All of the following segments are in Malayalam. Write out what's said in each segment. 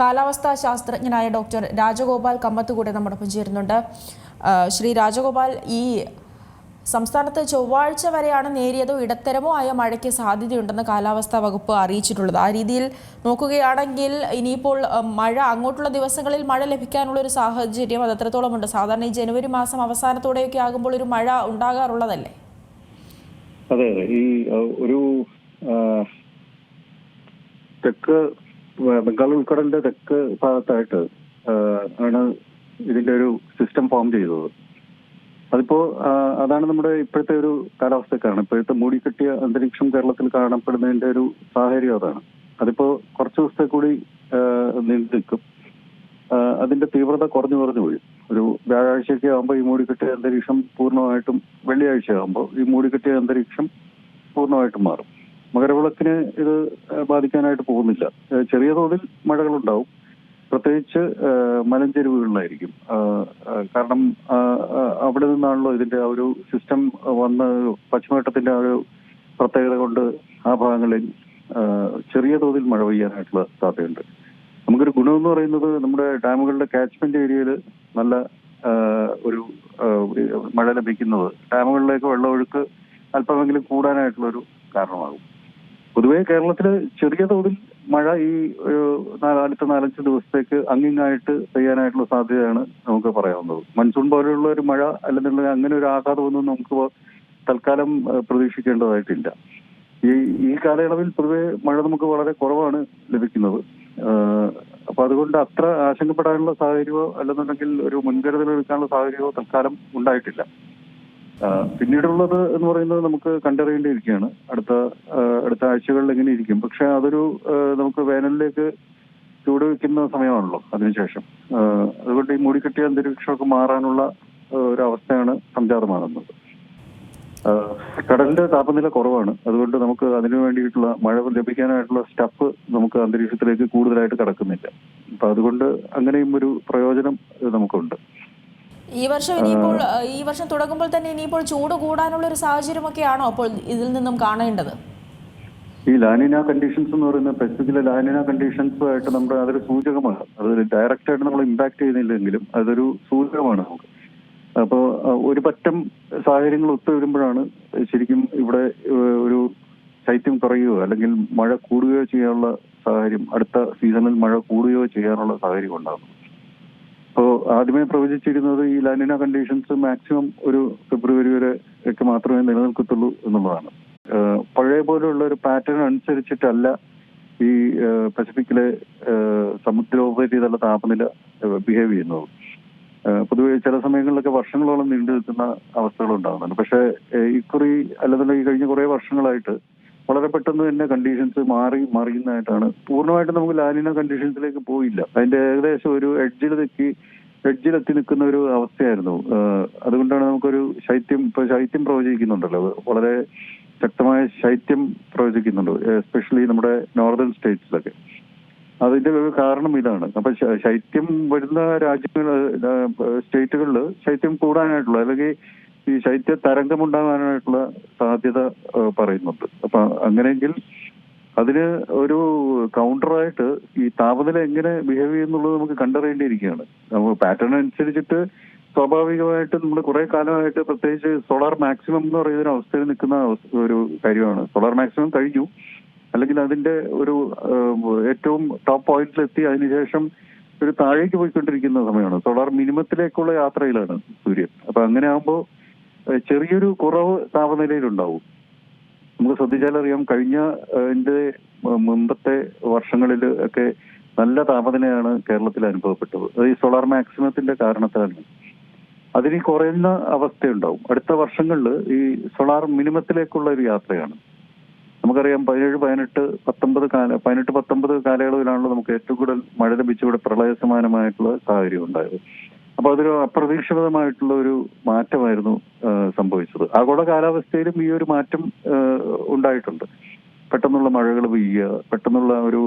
കാലാവസ്ഥാ ശാസ്ത്രജ്ഞനായ ഡോക്ടർ രാജഗോപാൽ കമ്മത്തുകൂടെ നമ്മോടൊപ്പം ചേരുന്നുണ്ട്. ശ്രീ രാജഗോപാൽ ഈ സംസ്ഥാനത്ത് ചൊവ്വാഴ്ച വരെയാണ് നേരിയതോ ഇടത്തരമോ ആയ മഴയ്ക്ക് സാധ്യതയുണ്ടെന്ന് കാലാവസ്ഥാ വകുപ്പ് അറിയിച്ചിട്ടുള്ളത്. ആ രീതിയിൽ നോക്കുകയാണെങ്കിൽ ഇനിയിപ്പോൾ മഴ അങ്ങോട്ടുള്ള ദിവസങ്ങളിൽ മഴ ലഭിക്കാനുള്ള ഒരു സാഹചര്യം അത് എത്രത്തോളം ഉണ്ട് സാധാരണ ഈ ജനുവരി മാസം അവസാനത്തോടെയൊക്കെ ആകുമ്പോൾ ഒരു മഴ ഉണ്ടാകാറുള്ളതല്ലേ? അതെ ഈ ഒരു തെക്ക് ബംഗാൾ ഉൾക്കടലിന്റെ തെക്ക് ഭാഗത്തായിട്ട് ആണ് ഇതിന്റെ ഒരു സിസ്റ്റം ഫോം ചെയ്തത്. അതിപ്പോ അതാണ് നമ്മുടെ ഇപ്പോഴത്തെ ഒരു കാലാവസ്ഥക്കാണ്. ഇപ്പോഴത്തെ മൂടിക്കെട്ടിയ അന്തരീക്ഷം കേരളത്തിൽ കാണപ്പെടുന്നതിന്റെ ഒരു സാഹചര്യം അതാണ്. അതിപ്പോ കുറച്ച് ദിവസത്തെ കൂടി നീണ്ടു നിൽക്കും. അതിന്റെ തീവ്രത കുറഞ്ഞു കുറഞ്ഞു പോയി. ഒരു വ്യാഴാഴ്ചയൊക്കെ ആകുമ്പോൾ ഈ മൂടിക്കെട്ടിയ അന്തരീക്ഷം പൂർണമായിട്ടും വെള്ളിയാഴ്ച ആകുമ്പോൾ ഈ മൂടിക്കെട്ടിയ അന്തരീക്ഷം പൂർണമായിട്ടും മാറും. മകരവിളക്കിന് ഇത് ബാധിക്കാനായിട്ട് പോകുന്നില്ല. ചെറിയ തോതിൽ മഴകളുണ്ടാവും. പ്രത്യേകിച്ച് മലഞ്ചെരുവുകളിലായിരിക്കും. കാരണം അവിടെ നിന്നാണല്ലോ ഇതിന്റെ ആ ഒരു സിസ്റ്റം വന്ന് പശ്ചിമഘട്ടത്തിന്റെ ആ ഒരു പ്രത്യേകത കൊണ്ട് ആ ഭാഗങ്ങളിൽ ചെറിയ തോതിൽ മഴ പെയ്യാനായിട്ടുള്ള സാധ്യതയുണ്ട്. നമുക്കൊരു ഗുണമെന്ന് പറയുന്നത് നമ്മുടെ ഡാമുകളുടെ കാച്ച്മെന്റ് ഏരിയയിൽ നല്ല ഒരു മഴ ലഭിക്കുന്നത്. ഡാമുകളിലേക്ക് വെള്ളമൊഴുക്ക് അല്പമെങ്കിലും കൂടാനായിട്ടുള്ള ഒരു കാരണമാകും. പൊതുവേ കേരളത്തിൽ ചെറിയ തോതിൽ മഴ ഈ ഒരു അടുത്ത നാലഞ്ച് ദിവസത്തേക്ക് അങ്ങിങ്ങായിട്ട് പെയ്യാനായിട്ടുള്ള സാധ്യതയാണ് നമുക്ക് പറയാവുന്നത്. മൺസൂൺ പോലെയുള്ള ഒരു മഴ അല്ലെന്നുണ്ടെങ്കിൽ അങ്ങനെ ഒരു ആഘാതമൊന്നും നമുക്ക് തൽക്കാലം പ്രതീക്ഷിക്കേണ്ടതായിട്ടില്ല. ഈ ഈ കാലയളവിൽ പൊതുവെ മഴ നമുക്ക് വളരെ കുറവാണ് ലഭിക്കുന്നത്. അപ്പൊ അതുകൊണ്ട് അത്ര ആശങ്കപ്പെടാനുള്ള സാഹചര്യമോ അല്ലെന്നുണ്ടെങ്കിൽ ഒരു മുൻകരുതൽ എടുക്കാനുള്ള സാഹചര്യമോ തൽക്കാലം ഉണ്ടായിട്ടില്ല. പിന്നീടുള്ളത് എന്ന് പറയുന്നത് നമുക്ക് കണ്ടറിയേണ്ടിയിരിക്കുകയാണ്. അടുത്ത അടുത്ത ആഴ്ചകളിൽ എങ്ങനെ ഇരിക്കും. പക്ഷെ അതൊരു നമുക്ക് വേനലിലേക്ക് ചൂട് വെക്കുന്ന സമയമാണല്ലോ അതിനുശേഷം. അതുകൊണ്ട് ഈ മൂടിക്കെട്ടിയ അന്തരീക്ഷമൊക്കെ മാറാനുള്ള ഒരു അവസ്ഥയാണ് സംജാതമാകുന്നത്. കടലിന്റെ താപനില കുറവാണ്. അതുകൊണ്ട് നമുക്ക് അതിനു വേണ്ടിയിട്ടുള്ള മഴ ലഭിക്കാനായിട്ടുള്ള സ്റ്റഫ് നമുക്ക് അന്തരീക്ഷത്തിലേക്ക് കൂടുതലായിട്ട് കടക്കുന്നില്ല. അപ്പൊ അതുകൊണ്ട് അങ്ങനെയും ഒരു പ്രയോജനം നമുക്കുണ്ട്. ഈ വർഷം ഇനിയിപ്പോൾ ഈ വർഷം തുടങ്ങുമ്പോൾ തന്നെ ഇനിയിപ്പോൾ ചൂട് കൂടാനുള്ള ഒരു സാഹചര്യമൊക്കെയാണോ അപ്പോൾ ഇതിൽ നിന്നും കാണേണ്ടത്? ഈ ലാനിന കണ്ടീഷൻസ് എന്ന് പറയുന്ന പെസിഫിക്കിലെ ലാനിന കണ്ടീഷൻസ് ആയിട്ട് നമ്മുടെ അതൊരു സൂചകമാണ്. അത് ഡയറക്റ്റ് ആയിട്ട് നമ്മൾ ഇമ്പാക്ട് ചെയ്യുന്നില്ലെങ്കിലും അതൊരു സൂചകമാണ് നമുക്ക്. അപ്പോൾ ഒരു പറ്റം സാഹചര്യങ്ങൾ ഒത്തുവരുമ്പോഴാണ് ശരിക്കും ഇവിടെ ഒരു ശൈത്യം കുറയുകയോ അല്ലെങ്കിൽ മഴ കൂടുകയോ ചെയ്യാനുള്ള സാഹചര്യം അടുത്ത സീസണിൽ മഴ കൂടുകയോ ചെയ്യാനുള്ള സാഹചര്യം ഉണ്ടാകും അപ്പോൾ ആദ്യമേ പ്രവചിച്ചിരുന്നത് ഈ ലാനിന കണ്ടീഷൻസ് മാക്സിമം ഒരു ഫെബ്രുവരി വരെ ഒക്കെ മാത്രമേ നിലനിൽക്കത്തുള്ളൂ എന്നുള്ളതാണ്. പഴയ പോലെയുള്ള ഒരു പാറ്റേൺ അനുസരിച്ചിട്ടല്ല ഈ പസഫിക്കിലെ സമുദ്രോപരിതല താപനില ബിഹേവ് ചെയ്യുന്നത്. പൊതുവെ ചില സമയങ്ങളിലൊക്കെ വർഷങ്ങളോളം നീണ്ടു നിൽക്കുന്ന അവസ്ഥകൾ ഉണ്ടാകുന്നുണ്ട് പക്ഷേ ഇക്കുറി അല്ലെന്നുണ്ടെങ്കിൽ കഴിഞ്ഞ കുറേ വർഷങ്ങളായിട്ട് വളരെ പെട്ടെന്ന് തന്നെ കണ്ടീഷൻസ് മാറി മറിയുന്നതായിട്ടാണ് പൂർണമായിട്ടും നമുക്ക് ലാലിന കണ്ടീഷൻസിലേക്ക് പോയില്ല. അതിന്റെ ഏകദേശം ഒരു എഡ്ജിൽ തെക്കി എഡ്ജിലെത്തി നിൽക്കുന്ന ഒരു അവസ്ഥയായിരുന്നു. അതുകൊണ്ടാണ് നമുക്കൊരു ശൈത്യം ഇപ്പൊ ശൈത്യം പ്രവചിക്കുന്നുണ്ടല്ലോ. വളരെ ശക്തമായ ശൈത്യം പ്രവചിക്കുന്നുണ്ട് എസ്പെഷ്യലി നമ്മുടെ നോർത്തേൺ സ്റ്റേറ്റ്സിലൊക്കെ അതിന്റെ ഒരു കാരണം ഇതാണ്. അപ്പൊ ശൈത്യം വരുന്ന രാജ്യങ്ങൾ സ്റ്റേറ്റുകളിൽ ശൈത്യം കൂടാനായിട്ടുള്ള അല്ലെങ്കിൽ ഈ ശൈത്യ തരംഗമുണ്ടാകാനായിട്ടുള്ള സാധ്യത പറയുന്നുണ്ട്. അപ്പൊ അങ്ങനെയെങ്കിൽ അതിന് ഒരു കൗണ്ടറായിട്ട് ഈ താപനില എങ്ങനെ ബിഹേവ് ചെയ്യുന്നുള്ളത് നമുക്ക് കണ്ടറിയേണ്ടിയിരിക്കുകയാണ്. നമുക്ക് പാറ്റേൺ അനുസരിച്ചിട്ട് സ്വാഭാവികമായിട്ട് നമ്മൾ കുറെ കാലമായിട്ട് പ്രത്യേകിച്ച് സോളാർ മാക്സിമം എന്ന് പറയുന്ന അവസ്ഥയിൽ നിൽക്കുന്ന ഒരു കാര്യമാണ്. സോളാർ മാക്സിമം കഴിഞ്ഞു. അല്ലെങ്കിൽ അതിന്റെ ഒരു ഏറ്റവും ടോപ്പ് പോയിന്റിലെത്തി അതിനുശേഷം ഒരു താഴേക്ക് പോയിക്കൊണ്ടിരിക്കുന്ന സമയമാണ്. സോളാർ മിനിമത്തിലേക്കുള്ള യാത്രയിലാണ് സൂര്യൻ. അപ്പൊ അങ്ങനെ ആകുമ്പോൾ ചെറിയൊരു കുറവ് താപനിലയിലുണ്ടാവും. നമുക്ക് ശ്രദ്ധിച്ചാലറിയാം കഴിഞ്ഞ ഏഹ്, മുമ്പത്തെ വർഷങ്ങളിൽ ഒക്കെ നല്ല താപനിലയാണ് കേരളത്തിൽ അനുഭവപ്പെട്ടത്. അത് ഈ സോളാർ മാക്സിമത്തിന്റെ കാരണത്താലാണ്. അതിന് കുറയുന്ന അവസ്ഥയുണ്ടാവും. അടുത്ത വർഷങ്ങളിൽ ഈ സോളാർ മിനിമത്തിലേക്കുള്ള ഒരു യാത്രയാണ്. നമുക്കറിയാം പതിനേഴ് പതിനെട്ട് പത്തൊമ്പത് കാല പതിനെട്ട് പത്തൊമ്പത് കാലയളവിലാണല്ലോ നമുക്ക് ഏറ്റവും കൂടുതൽ മഴ ലഭിച്ച ഇവിടെ പ്രളയ സമാനമായിട്ടുള്ള സാഹചര്യം ഉണ്ടായത്. അപ്പൊ അതൊരു അപ്രതീക്ഷിതമായിട്ടുള്ള ഒരു മാറ്റമായിരുന്നു സംഭവിച്ചത്. ആഗോള കാലാവസ്ഥയിലും ഈ ഒരു മാറ്റം ഉണ്ടായിട്ടുണ്ട്. പെട്ടെന്നുള്ള മഴകൾ പെയ്യുക പെട്ടെന്നുള്ള ഒരു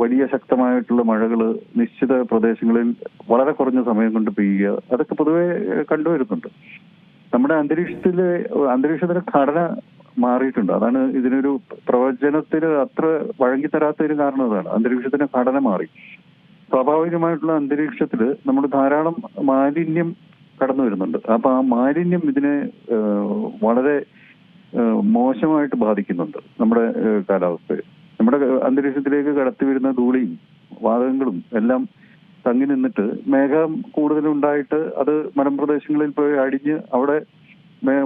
വലിയ ശക്തമായിട്ടുള്ള മഴകൾ നിശ്ചിത പ്രദേശങ്ങളിൽ വളരെ കുറഞ്ഞ സമയം കൊണ്ട് പെയ്യുക അതൊക്കെ പൊതുവെ കണ്ടുവരുന്നുണ്ട് നമ്മുടെ അന്തരീക്ഷത്തിലെ അന്തരീക്ഷത്തിന്റെ ഘടന മാറിയിട്ടുണ്ട്. അതാണ് ഇതിനൊരു പ്രവചനത്തിന് അത്ര വഴങ്ങിത്തരാത്തതിന് കാരണം അതാണ്. അന്തരീക്ഷത്തിന്റെ ഘടന മാറി. സ്വാഭാവികമായിട്ടുള്ള അന്തരീക്ഷത്തിൽ നമ്മൾ ധാരാളം മാലിന്യം കടന്നു വരുന്നുണ്ട്. അപ്പൊ ആ മാലിന്യം ഇതിനെ വളരെ മോശമായിട്ട് ബാധിക്കുന്നുണ്ട് നമ്മുടെ കാലാവസ്ഥയെ. നമ്മുടെ അന്തരീക്ഷത്തിലേക്ക് കടത്തി വരുന്ന ധൂളിയും വാതകങ്ങളും എല്ലാം തങ്ങി നിന്നിട്ട് മേഘം കൂടുതലുണ്ടായിട്ട് അത് മലമ്പ്രദേശങ്ങളിൽ പോയി അടിഞ്ഞ് അവിടെ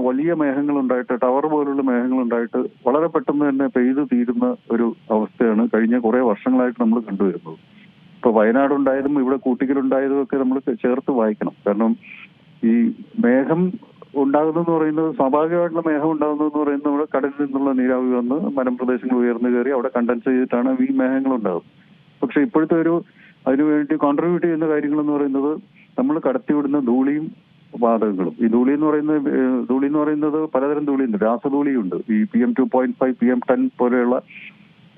വലിയ മേഘങ്ങൾ ഉണ്ടായിട്ട് ടവർ പോലുള്ള മേഘങ്ങൾ ഉണ്ടായിട്ട് വളരെ പെട്ടെന്ന് തന്നെ പെയ്തു തീരുന്ന ഒരു അവസ്ഥയാണ് കഴിഞ്ഞ കുറെ വർഷങ്ങളായിട്ട് നമ്മൾ കണ്ടുവരുന്നത്. ഇപ്പൊ വയനാട് ഉണ്ടായതും ഇവിടെ കൂട്ടിക്കലുണ്ടായതും ഒക്കെ നമ്മൾ ചേർത്ത് വായിക്കണം. കാരണം ഈ മേഘം ഉണ്ടാകുന്നതെന്ന് പറയുന്നത് സ്വാഭാവികമായിട്ടുള്ള മേഘം ഉണ്ടാകുന്നതെന്ന് പറയുന്നത് നമ്മുടെ കടലിൽ നിന്നുള്ള നീരാവി വന്ന് മലമ്പ്രദേശങ്ങൾ ഉയർന്നു കയറി അവിടെ കണ്ടൻസ് ചെയ്തിട്ടാണ് ഈ മേഘങ്ങൾ ഉണ്ടാകുന്നത്. പക്ഷെ ഇപ്പോഴത്തെ ഒരു അതിനുവേണ്ടി കോൺട്രിബ്യൂട്ട് ചെയ്യുന്ന കാര്യങ്ങൾ എന്ന് പറയുന്നത് നമ്മൾ കടത്തിവിടുന്ന ധൂളിയും വാതകങ്ങളും. ഈ ധൂളി എന്ന് പറയുന്നത് ധൂളി എന്ന് പറയുന്നത് പലതരം ധൂളിയുണ്ട്. രാസധൂളിയുണ്ട്. ഈ P M two point five P M ten പോലെയുള്ള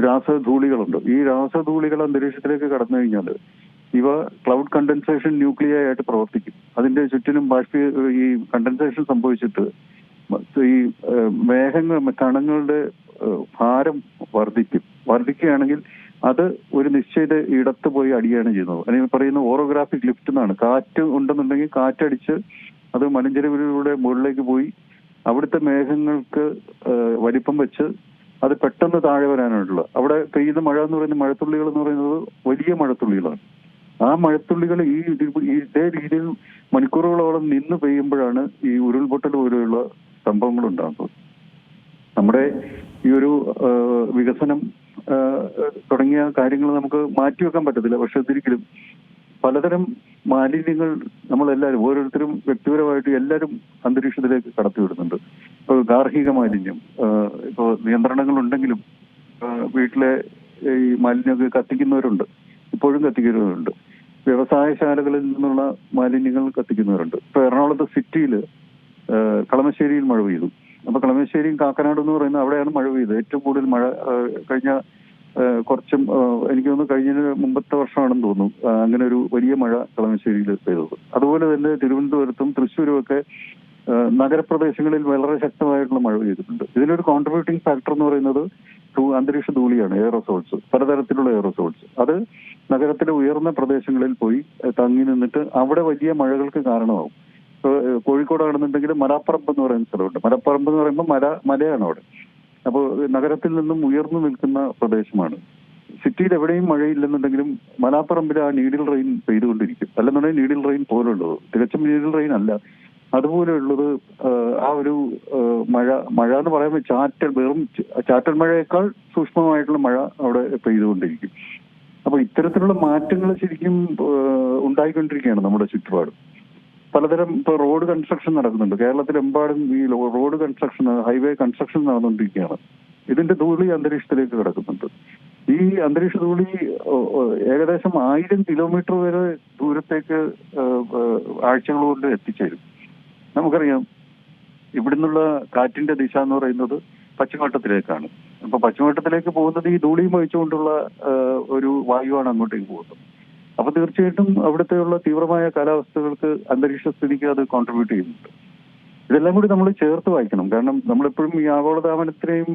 രാസധൂളികളുണ്ട്. ഈ രാസധൂളികൾ അന്തരീക്ഷത്തിലേക്ക് കടന്നു കഴിഞ്ഞാൽ ഇവ ക്ലൗഡ് കണ്ടൻസേഷൻ ന്യൂക്ലിയ ആയിട്ട് പ്രവർത്തിക്കും. അതിന്റെ ചുറ്റിനും ബാഷ്പീ ഈ കണ്ടൻസേഷൻ സംഭവിച്ചിട്ട് ഈ മേഘങ്ങൾ കണങ്ങളുടെ ഭാരം വർദ്ധിക്കും. വർദ്ധിക്കുകയാണെങ്കിൽ അത് ഒരു നിശ്ചിത ഇടത്ത് പോയി അടിയാണ് ചെയ്യുന്നത്. അല്ലെങ്കിൽ പറയുന്ന ഓറോഗ്രാഫിക് ലിഫ്റ്റ് എന്നാണ്. കാറ്റ് ഉണ്ടെന്നുണ്ടെങ്കിൽ കാറ്റടിച്ച് അത് മലഞ്ചെരുവിലൂടെ മുകളിലേക്ക് പോയി അവിടുത്തെ മേഘങ്ങൾക്ക് വലിപ്പം വെച്ച് അത് പെട്ടെന്ന് താഴെ വരാനായിട്ടുള്ളത്. അവിടെ പെയ്യുന്ന മഴ എന്ന് പറയുന്ന മഴത്തുള്ളികൾ എന്ന് പറയുന്നത് വലിയ മഴത്തുള്ളികളാണ്. ആ മഴത്തുള്ളികൾ ഈ ഇത്- രീതിയിൽ മണിക്കൂറുകളോളം നിന്ന് പെയ്യുമ്പോഴാണ് ഈ ഉരുൾപൊട്ടൽ പോലെയുള്ള സംഭവങ്ങൾ ഉണ്ടാകുന്നത്. നമ്മുടെ ഈ ഒരു വികസനം തുടങ്ങിയ കാര്യങ്ങൾ നമുക്ക് മാറ്റിവെക്കാൻ പറ്റത്തില്ല. പക്ഷെ ഒരിക്കലും പലതരം മാലിന്യങ്ങൾ നമ്മളെല്ലാവരും ഓരോരുത്തരും വ്യക്തിപരമായിട്ട് എല്ലാവരും അന്തരീക്ഷത്തിലേക്ക് കടത്തിവിടുന്നുണ്ട്. ഇപ്പോൾ ഗാർഹിക മാലിന്യം ഇപ്പോൾ നിയന്ത്രണങ്ങൾ ഉണ്ടെങ്കിലും വീട്ടിലെ ഈ മാലിന്യമൊക്കെ കത്തിക്കുന്നവരുണ്ട്. ഇപ്പോഴും കത്തിക്കുന്നവരുണ്ട്. വ്യവസായശാലകളിൽ നിന്നുള്ള മാലിന്യങ്ങൾ കത്തിക്കുന്നവരുണ്ട്. ഇപ്പൊ എറണാകുളത്ത് സിറ്റിയിൽ കളമശ്ശേരിയിൽ മഴ പെയ്തു. അപ്പോൾ കളമശ്ശേരിയും കാക്കനാട് എന്ന് പറയുന്ന അവിടെയാണ് മഴ പെയ്തത്. ഏറ്റവും കൂടുതൽ മഴ കഴിഞ്ഞ കുറച്ചും എനിക്ക് തോന്നുന്നു കഴിഞ്ഞ മുമ്പത്തെ വർഷമാണെന്ന് തോന്നുന്നു. അങ്ങനെ ഒരു വലിയ മഴ കളമശ്ശേരിയിൽ പെയ്തത്. അതുപോലെ തന്നെ തിരുവനന്തപുരത്തും തൃശ്ശൂരും ഒക്കെ നഗരപ്രദേശങ്ങളിൽ വളരെ ശക്തമായിട്ടുള്ള മഴ പെയ്തിട്ടുണ്ട്. ഇതിനൊരു കോൺട്രിബ്യൂട്ടിംഗ് ഫാക്ടർ എന്ന് പറയുന്നത് അന്തരീക്ഷ ധൂളിയാണ് എയറോസോൾസ് പലതരത്തിലുള്ള എയറോസോൾസ് അത് നഗരത്തിലെ ഉയർന്ന പ്രദേശങ്ങളിൽ പോയി തങ്ങി നിന്നിട്ട് അവിടെ വലിയ മഴകൾക്ക് കാരണമാവും. കോഴിക്കോടാണെന്നുണ്ടെങ്കിൽ മലപ്പറമ്പ് എന്ന് പറയുന്ന സ്ഥലമുണ്ട്. മലപ്പറമ്പ് എന്ന് പറയുമ്പോൾ മല മലയാണ് അവിടെ. അപ്പോൾ നഗരത്തിൽ നിന്നും ഉയർന്നു നിൽക്കുന്ന പ്രദേശമാണ്. സിറ്റിയിൽ എവിടെയും മഴയില്ലെന്നുണ്ടെങ്കിലും മലാപ്പറമ്പിൽ ആ നീഡിൽ റെയിൻ പെയ്തുകൊണ്ടിരിക്കും. അല്ലെന്നുണ്ടെങ്കിൽ നീഡിൽ റെയിൻ പോലുള്ളത്. തികച്ചും നീഡിൽ റെയിൻ അല്ല. അതുപോലെയുള്ളത് ആ ഒരു മഴ മഴ എന്ന് പറയുമ്പോൾ ചാറ്റൽ വെറും ചാറ്റൽ മഴയേക്കാൾ സൂക്ഷ്മമായിട്ടുള്ള മഴ അവിടെ പെയ്തുകൊണ്ടിരിക്കും. അപ്പൊ ഇത്തരത്തിലുള്ള മാറ്റങ്ങൾ ശരിക്കും ഉണ്ടായിക്കൊണ്ടിരിക്കുകയാണ് നമ്മുടെ ചുറ്റുപാടും. പലതരം ഇപ്പൊ റോഡ് കൺസ്ട്രക്ഷൻ നടക്കുന്നുണ്ട്. കേരളത്തിലെമ്പാടും ഈ റോഡ് കൺസ്ട്രക്ഷൻ ഹൈവേ കൺസ്ട്രക്ഷൻ നടന്നുകൊണ്ടിരിക്കുകയാണ്. ഇതിന്റെ ധൂളി അന്തരീക്ഷത്തിലേക്ക് കിടക്കുന്നുണ്ട്. ഈ അന്തരീക്ഷ ധൂളി ഏകദേശം ആയിരം കിലോമീറ്റർ വരെ ദൂരത്തേക്ക് ആഴ്ചകൾ കൊണ്ട് എത്തിച്ചേരും. നമുക്കറിയാം ഇവിടുന്നുള്ള കാറ്റിന്റെ ദിശ എന്ന് പറയുന്നത് പശ്ചിമഘട്ടത്തിലേക്കാണ്. അപ്പൊ പശ്ചിമഘട്ടത്തിലേക്ക് പോകുന്നത് ഈ ധൂളിയും വഹിച്ചുകൊണ്ടുള്ള ഒരു വായുവാണ് അങ്ങോട്ടേക്ക് പോകുന്നത്. അപ്പൊ തീർച്ചയായിട്ടും അവിടുത്തെയുള്ള തീവ്രമായ കാലാവസ്ഥകൾക്ക് അന്തരീക്ഷ സ്ഥിതിക്ക് അത് കോൺട്രിബ്യൂട്ട് ചെയ്യുന്നുണ്ട്. ഇതെല്ലാം കൂടി നമ്മൾ ചേർത്ത് വായിക്കണം. കാരണം നമ്മളെപ്പോഴും ഈ ആഗോളതാപനത്തിനെയും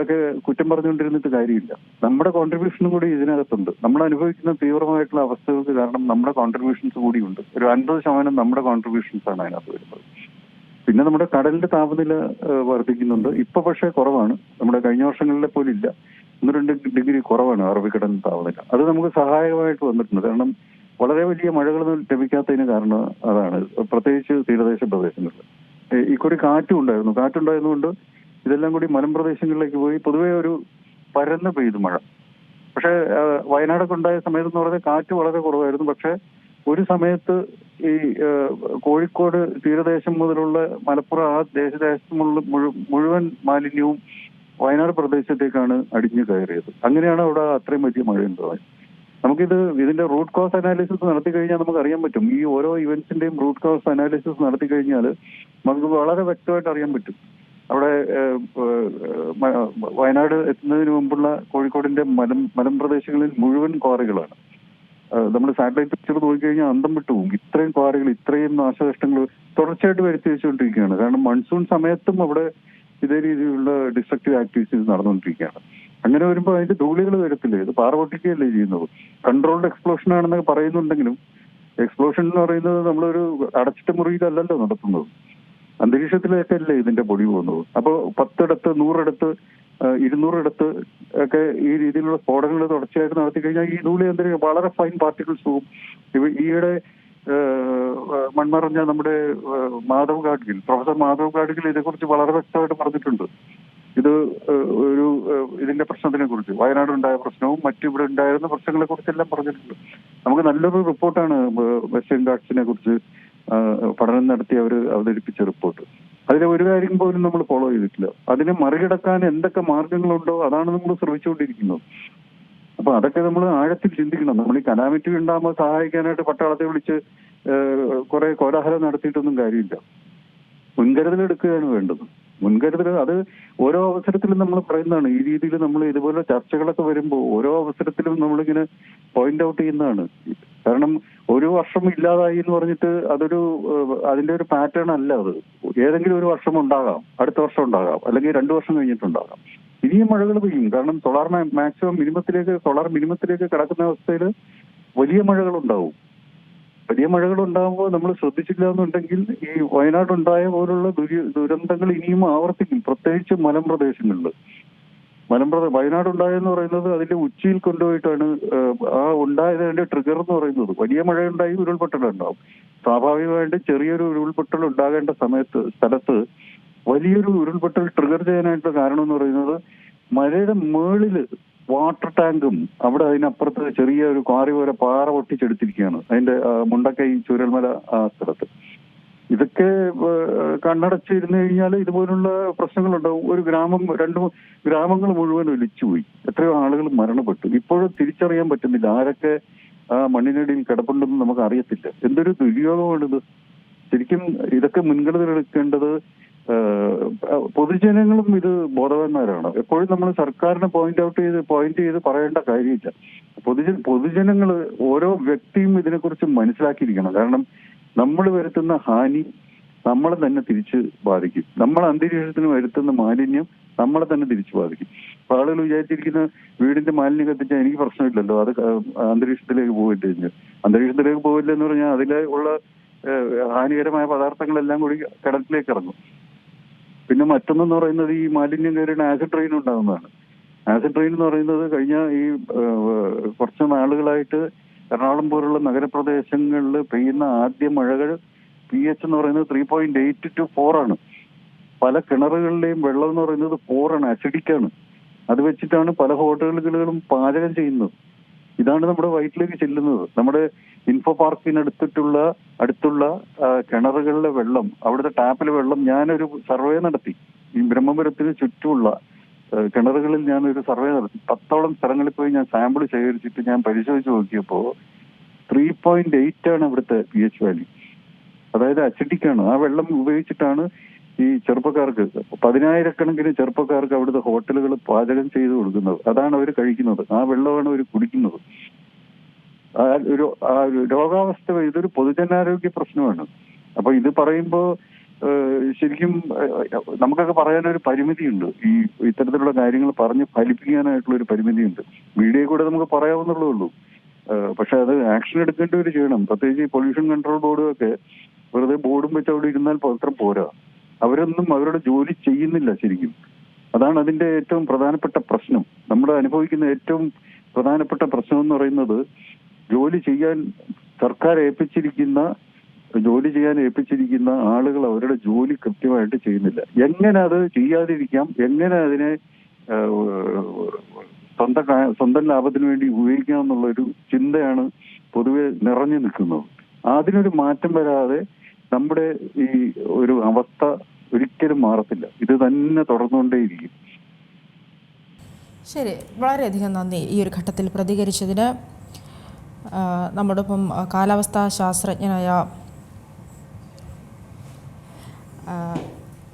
ഒക്കെ കുറ്റം പറഞ്ഞുകൊണ്ടിരുന്നിട്ട് കാര്യമില്ല. നമ്മുടെ കോൺട്രിബ്യൂഷനും കൂടി ഇതിനകത്തുണ്ട്. നമ്മൾ അനുഭവിക്കുന്ന തീവ്രമായിട്ടുള്ള അവസ്ഥകൾക്ക് കാരണം നമ്മുടെ കോൺട്രിബ്യൂഷൻസ് കൂടിയുണ്ട്. ഒരു അൻപത് ശതമാനം നമ്മുടെ കോൺട്രിബ്യൂഷൻസ് ആണ് അതിനകത്ത് വരുന്നത്. പിന്നെ നമ്മുടെ കടലിന്റെ താപനില വർദ്ധിക്കുന്നുണ്ട്. ഇപ്പൊ പക്ഷേ കുറവാണ്. നമ്മുടെ കഴിഞ്ഞ വർഷങ്ങളിലെ പോലെ ഇല്ല. ഒന്ന് രണ്ട് ഡിഗ്രി കുറവാണ് അറബിക്കടൽ താപനില. അത് നമുക്ക് സഹായകമായിട്ട് വന്നിട്ടുണ്ട്. കാരണം വളരെ വലിയ മഴകളൊന്നും ലഭിക്കാത്തതിന് കാരണം അതാണ്. പ്രത്യേകിച്ച് തീരദേശ പ്രദേശങ്ങളിൽ. ഇക്കുറി കാറ്റും ഉണ്ടായിരുന്നു. കാറ്റുണ്ടായിരുന്നുകൊണ്ട് ഇതെല്ലാം കൂടി മലമ്പ്രദേശങ്ങളിലേക്ക് പോയി പൊതുവെ ഒരു പരന്ന് പെയ്തു മഴ. പക്ഷേ വയനാടൊക്കെ ഉണ്ടായ സമയത്ത് എന്ന് പറഞ്ഞാൽ കാറ്റ് വളരെ കുറവായിരുന്നു. പക്ഷേ ഒരു സമയത്ത് ഈ കോഴിക്കോട് തീരദേശം മുതലുള്ള മലപ്പുറം ആ ദേശദേശമുള്ള മുഴു- മുഴുവൻ മാലിന്യവും വയനാട് പ്രദേശത്തേക്കാണ് അടിഞ്ഞു കയറിയത്. അങ്ങനെയാണ് അവിടെ അത്രയും വലിയ മഴ ഉണ്ടായത് നമുക്കിത് ഇതിന്റെ റൂട്ട് കോസ് അനാലിസിസ് നടത്തി കഴിഞ്ഞാൽ നമുക്ക് അറിയാൻ പറ്റും. ഈ ഓരോ ഇവന്റ്സിന്റെയും റൂട്ട് കോസ് അനാലിസിസ് നടത്തി കഴിഞ്ഞാൽ നമുക്ക് വളരെ വ്യക്തമായിട്ട് അറിയാൻ പറ്റും. അവിടെ വയനാട് എത്തുന്നതിന് മുമ്പുള്ള കോഴിക്കോടിന്റെ മലം മലമ്പ്രദേശങ്ങളിൽ മുഴുവൻ ക്വാറികളാണ്. നമ്മൾ സാറ്റലൈറ്റ് പിക്ചർ നോക്കിക്കഴിഞ്ഞാൽ അന്തം വിട്ടു പോകും. ഇത്രയും പാറകൾ ഇത്രയും നാശനഷ്ടങ്ങൾ തുടർച്ചയായിട്ട് വരുത്തി വെച്ചുകൊണ്ടിരിക്കുകയാണ്. കാരണം മൺസൂൺ സമയത്തും അവിടെ ഇതേ രീതിയിലുള്ള ഡിസ്ട്രക്റ്റീവ് ആക്ടിവിറ്റീസ് നടന്നുകൊണ്ടിരിക്കുകയാണ്. അങ്ങനെ വരുമ്പോൾ അതിന്റെ ധൂളികൾ വരത്തില്ലേ? ഇത് പാറ പൊട്ടിക്കുകയല്ലേ ചെയ്യുന്നത്? കൺട്രോൾഡ് എക്സ്പ്ലോഷൻ ആണെന്ന് പറയുന്നുണ്ടെങ്കിലും എക്സ്പ്ലോഷൻ എന്ന് പറയുന്നത് നമ്മളൊരു അടച്ചിട്ട മുറിയിലല്ലല്ലോ നടത്തുന്നത്. അന്തരീക്ഷത്തിലേക്കല്ലേ ഇതിന്റെ പൊടി പോകുന്നത്? അപ്പോൾ പത്തിടത്ത് നൂറിടത്ത് ഇരുന്നൂറിടത്ത് ഒക്കെ ഈ രീതിയിലുള്ള സ്ഫോടനങ്ങൾ തുടർച്ചയായിട്ട് നടത്തി കഴിഞ്ഞാൽ ഈ ധൂളി അന്തരീക്ഷം വളരെ ഫൈൻ പാർട്ടിക്കിൾസ് പോകും. ഇവ ഈയിടെ മൺമറഞ്ഞ നമ്മുടെ മാധവ് ഗാഡ്ഗിൽ പ്രൊഫസർ മാധവ് ഗാഡ്ഗിൽ ഇതേക്കുറിച്ച് വളരെ വ്യക്തമായിട്ട് പറഞ്ഞിട്ടുണ്ട്. ഇത് ഒരു ഇതിന്റെ പ്രശ്നത്തിനെ കുറിച്ച് വയനാട് ഉണ്ടായ പ്രശ്നവും മറ്റു ഇവിടെ ഉണ്ടായിരുന്ന പ്രശ്നങ്ങളെ കുറിച്ചെല്ലാം പറഞ്ഞിട്ടുണ്ട്. നമുക്ക് നല്ലൊരു റിപ്പോർട്ടാണ് വെസ്റ്റേൺ ഗാർഡ്സിനെ കുറിച്ച് പഠനം നടത്തി അവർ അവതരിപ്പിച്ച റിപ്പോർട്ട്. അതിലെ ഒരു കാര്യം പോലും നമ്മൾ ഫോളോ ചെയ്തിട്ടില്ല. അതിനെ മറികടക്കാൻ എന്തൊക്കെ മാർഗങ്ങളുണ്ടോ അതാണ് നമ്മൾ ശ്രമിച്ചുകൊണ്ടിരിക്കുന്നത്. അപ്പൊ അതൊക്കെ നമ്മൾ ആഴത്തിൽ ചിന്തിക്കണം. നമ്മൾ ഈ കലാമിറ്റി ഉണ്ടാകുമ്പോൾ സഹായിക്കാനായിട്ട് പട്ടാളത്തെ വിളിച്ച് കുറെ കോലാഹലം നടത്തിയിട്ടൊന്നും കാര്യമില്ല. മുൻകരുതൽ എടുക്കുകയാണ് വേണ്ടത്. മുൻകരുതൽ അത് ഓരോ അവസരത്തിലും നമ്മൾ പറയുന്നതാണ്. ഈ രീതിയിൽ നമ്മൾ ഇതുപോലെ ചർച്ചകളൊക്കെ വരുമ്പോൾ ഓരോ അവസരത്തിലും നമ്മളിങ്ങനെ പോയിന്റ് ഔട്ട് ചെയ്യുന്നതാണ്. കാരണം ഒരു വർഷം ഇല്ലാതായി എന്ന് പറഞ്ഞിട്ട് അതൊരു അതിന്റെ ഒരു പാറ്റേൺ അല്ല അത്. ഏതെങ്കിലും ഒരു വർഷം ഉണ്ടാകാം അടുത്ത വർഷം ഉണ്ടാകാം അല്ലെങ്കിൽ രണ്ടു വർഷം കഴിഞ്ഞിട്ടുണ്ടാകാം. ഇനിയും മഴകൾ പെയ്യും. കാരണം സോളാർ മാക്സിമം മിനിമത്തിലേക്ക് സോളാർ മിനിമത്തിലേക്ക് കിടക്കുന്ന അവസ്ഥയിൽ വലിയ മഴകൾ ഉണ്ടാവും വലിയ മഴകൾ ഉണ്ടാകുമ്പോൾ നമ്മൾ ശ്രദ്ധിച്ചില്ല എന്നുണ്ടെങ്കിൽ ഈ വയനാട് ഉണ്ടായ പോലുള്ള ദുരി ദുരന്തങ്ങൾ ഇനിയും ആവർത്തിക്കും. പ്രത്യേകിച്ച് മലമ്പ്രദേശങ്ങളിൽ. മലമ്പ്രദ വയനാട് ഉണ്ടായെന്ന് പറയുന്നത് അതിന്റെ ഉച്ചിയിൽ കൊണ്ടുപോയിട്ടാണ് ആ ഉണ്ടായതിന്റെ ട്രിഗർ എന്ന് പറയുന്നത്. വലിയ മഴയുണ്ടായി ഉരുൾപൊട്ടൽ ഉണ്ടാവും സ്വാഭാവികമായിട്ട് ചെറിയൊരു ഉരുൾപൊട്ടൽ ഉണ്ടാകേണ്ട സമയത്ത് സ്ഥലത്ത് വലിയൊരു ഉരുൾപൊട്ടൽ ട്രിഗർ ചെയ്യാനായിട്ടുള്ള കാരണം എന്ന് പറയുന്നത് മഴയുടെ മേളിൽ വാട്ടർ ടാങ്കും അവിടെ അതിനപ്പുറത്ത് ചെറിയ ഒരു ക്വാറി പോലെ പാറ പൊട്ടിച്ചെടുത്തിരിക്കുകയാണ്. അതിന്റെ മുണ്ടക്കൈ ചൂരൽമല ആ സ്ഥലത്ത്. ഇതൊക്കെ കണ്ണടച്ചിരുന്നു കഴിഞ്ഞാൽ ഇതുപോലുള്ള പ്രശ്നങ്ങളുണ്ടാവും. ഒരു ഗ്രാമം രണ്ട് ഗ്രാമങ്ങൾ മുഴുവൻ ഒലിച്ചുപോയി എത്രയോ ആളുകൾ മരണപ്പെട്ടു. ഇപ്പോഴും തിരിച്ചറിയാൻ പറ്റുന്നില്ല. ആരൊക്കെ ആ മണ്ണിനടിയിൽ കിടപ്പുണ്ടെന്ന് നമുക്ക് അറിയത്തില്ല എന്തൊരു ദുര്യോഗമാണിത്? ശരിക്കും ഇതൊക്കെ മുൻകരുതൽ എടുക്കേണ്ടത് പൊതുജനങ്ങളും ഇത് ബോധവാന്മാരാണ്. എപ്പോഴും നമ്മൾ സർക്കാരിനെ പോയിന്റ് ഔട്ട് ചെയ്ത് പോയിന്റ് ചെയ്ത് പറയേണ്ട കാര്യമില്ല. പൊതുജന പൊതുജനങ്ങൾ ഓരോ വ്യക്തിയും ഇതിനെക്കുറിച്ച് മനസ്സിലാക്കിയിരിക്കണം. കാരണം നമ്മൾ വരുത്തുന്ന ഹാനി നമ്മളെ തന്നെ തിരിച്ച് ബാധിക്കും. നമ്മൾ അന്തരീക്ഷത്തിന് വരുത്തുന്ന മാലിന്യം നമ്മളെ തന്നെ തിരിച്ചു ബാധിക്കും. അപ്പൊ ആളുകൾ വിചാരിച്ചിരിക്കുന്ന വീടിന്റെ മാലിന്യം കത്തിച്ചാൽ എനിക്ക് പ്രശ്നമില്ലല്ലോ. അത് അന്തരീക്ഷത്തിലേക്ക് പോയിട്ട് കഴിഞ്ഞാൽ അന്തരീക്ഷത്തിലേക്ക് പോയില്ല എന്ന് പറഞ്ഞാൽ അതിലെ ഉള്ള ഹാനികരമായ പദാർത്ഥങ്ങളെല്ലാം കൂടി കടലിലേക്ക് ഇറങ്ങും. പിന്നെ മറ്റൊന്നെന്ന് പറയുന്നത് ഈ മാലിന്യം കയറിയുടെ ആസിഡ് ട്രെയിൻ ഉണ്ടാകുന്നതാണ്. ആസിഡ് ട്രെയിൻ എന്ന് പറയുന്നത് കഴിഞ്ഞ ഈ കുറച്ച് നാളുകളായിട്ട് എറണാകുളം പോലുള്ള നഗരപ്രദേശങ്ങളിൽ പെയ്യുന്ന ആദ്യ മഴകൾ പി എച്ച് എന്ന് പറയുന്നത് three point eight two four ആണ്. പല കിണറുകളിലെയും വെള്ളം എന്ന് പറയുന്നത് acidic ആണ്. അത് വെച്ചിട്ടാണ് പല ഹോട്ടലുകളും പാചകം ചെയ്യുന്നത്. ഇതാണ് നമ്മുടെ വയറ്റിലേക്ക് ചെല്ലുന്നത്. നമ്മുടെ ഇൻഫോ പാർക്കിനടുത്തിട്ടുള്ള അടുത്തുള്ള കിണറുകളിലെ വെള്ളം അവിടുത്തെ ടാപ്പിലെ വെള്ളം ഞാനൊരു സർവേ നടത്തി. ഈ ബ്രഹ്മപുരത്തിന് ചുറ്റുമുള്ള കിണറുകളിൽ ഒരു സർവേ നടത്തി. പത്തോളം സ്ഥലങ്ങളിൽ പോയി ഞാൻ സാമ്പിൾ ശേഖരിച്ചിട്ട് ഞാൻ പരിശോധിച്ച് നോക്കിയപ്പോ ത്രീ പോയിന്റ് എയ്റ്റ് ആണ് ഇവിടുത്തെ പി എച്ച് വാല്യൂ അതായത് അച്ചടിക്കാണ് ആ വെള്ളം ഉപയോഗിച്ചിട്ടാണ് ഈ ചെറുപ്പക്കാർക്ക് പതിനായിരക്കണക്കിന് ചെറുപ്പക്കാർക്ക് അവിടുത്തെ ഹോട്ടലുകൾ പാചകം ചെയ്ത് കൊടുക്കുന്നത്. അതാണ് അവർ കഴിക്കുന്നത്. ആ വെള്ളമാണ് അവർ കുടിക്കുന്നത്. ആ ഒരു രോഗാവസ്ഥ ഇതൊരു പൊതുജനാരോഗ്യ പ്രശ്നമാണ്. അപ്പൊ ഇത് പറയുമ്പോ ഏഹ്, ശരിക്കും നമുക്കൊക്കെ പറയാനൊരു പരിമിതിയുണ്ട്. ഈ ഇത്തരത്തിലുള്ള കാര്യങ്ങൾ പറഞ്ഞ് ഫലിപ്പിക്കാനായിട്ടുള്ള ഒരു പരിമിതിയുണ്ട്. മീഡിയയിൽ കൂടെ നമുക്ക് പറയാവുന്നുള്ളൂ ഉള്ളൂ. പക്ഷെ അത് ആക്ഷൻ എടുക്കേണ്ടവർ ചെയ്യണം. പ്രത്യേകിച്ച് ഈ പൊല്യൂഷൻ കൺട്രോൾ ബോർഡും ഒക്കെ വെറുതെ ബോർഡും വെച്ച് അവിടെ ഇരുന്നാൽ മാത്രം പോരാ. അവരൊന്നും അവരുടെ ജോലി ചെയ്യുന്നില്ല ശരിക്കും. അതാണ് അതിന്റെ ഏറ്റവും പ്രധാനപ്പെട്ട പ്രശ്നം. നമ്മൾ അനുഭവിക്കുന്ന ഏറ്റവും പ്രധാനപ്പെട്ട പ്രശ്നം എന്ന് പറയുന്നത് ജോലി ചെയ്യാൻ സർക്കാർ ഏൽപ്പിച്ചിരിക്കുന്ന ജോലി ചെയ്യാൻ ഏൽപ്പിച്ചിരിക്കുന്ന ആളുകൾ അവരുടെ ജോലി കൃത്യമായിട്ട് ചെയ്യുന്നില്ല. എങ്ങനെ അത് ചെയ്യാതിരിക്കാം? എങ്ങനെ അതിനെ സ്വന്തം സ്വന്തം ലാഭത്തിന് വേണ്ടി ഉപയോഗിക്കാം എന്നുള്ള ഒരു ചിന്തയാണ് പൊതുവെ നിറഞ്ഞു നിൽക്കുന്നത്. അതിനൊരു മാറ്റം വരാതെ നമ്മുടെ ഈ ഒരു അവസ്ഥ ഒരിക്കലും മാറത്തില്ല. ഇത് തന്നെ തുടർന്നുകൊണ്ടേയിരിക്കും. ശരി. വളരെയധികം നന്ദി ഈ ഒരു ഘട്ടത്തിൽ പ്രതികരിച്ചതിന്. നമ്മുടെ നമ്മോടൊപ്പം കാലാവസ്ഥാ ശാസ്ത്രജ്ഞനായ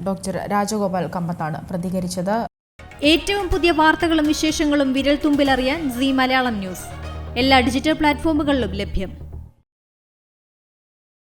ഡോക്ടർ രാജഗോപാൽ കമ്പത്താണ് പ്രതികരിച്ചത്. ഏറ്റവും പുതിയ വാർത്തകളും വിശേഷങ്ങളും വിരൽ തുമ്പിലറിയാൻ സി മലയാളം ന്യൂസ്. എല്ലാ ഡിജിറ്റൽ പ്ലാറ്റ്ഫോമുകളിലും ലഭ്യം.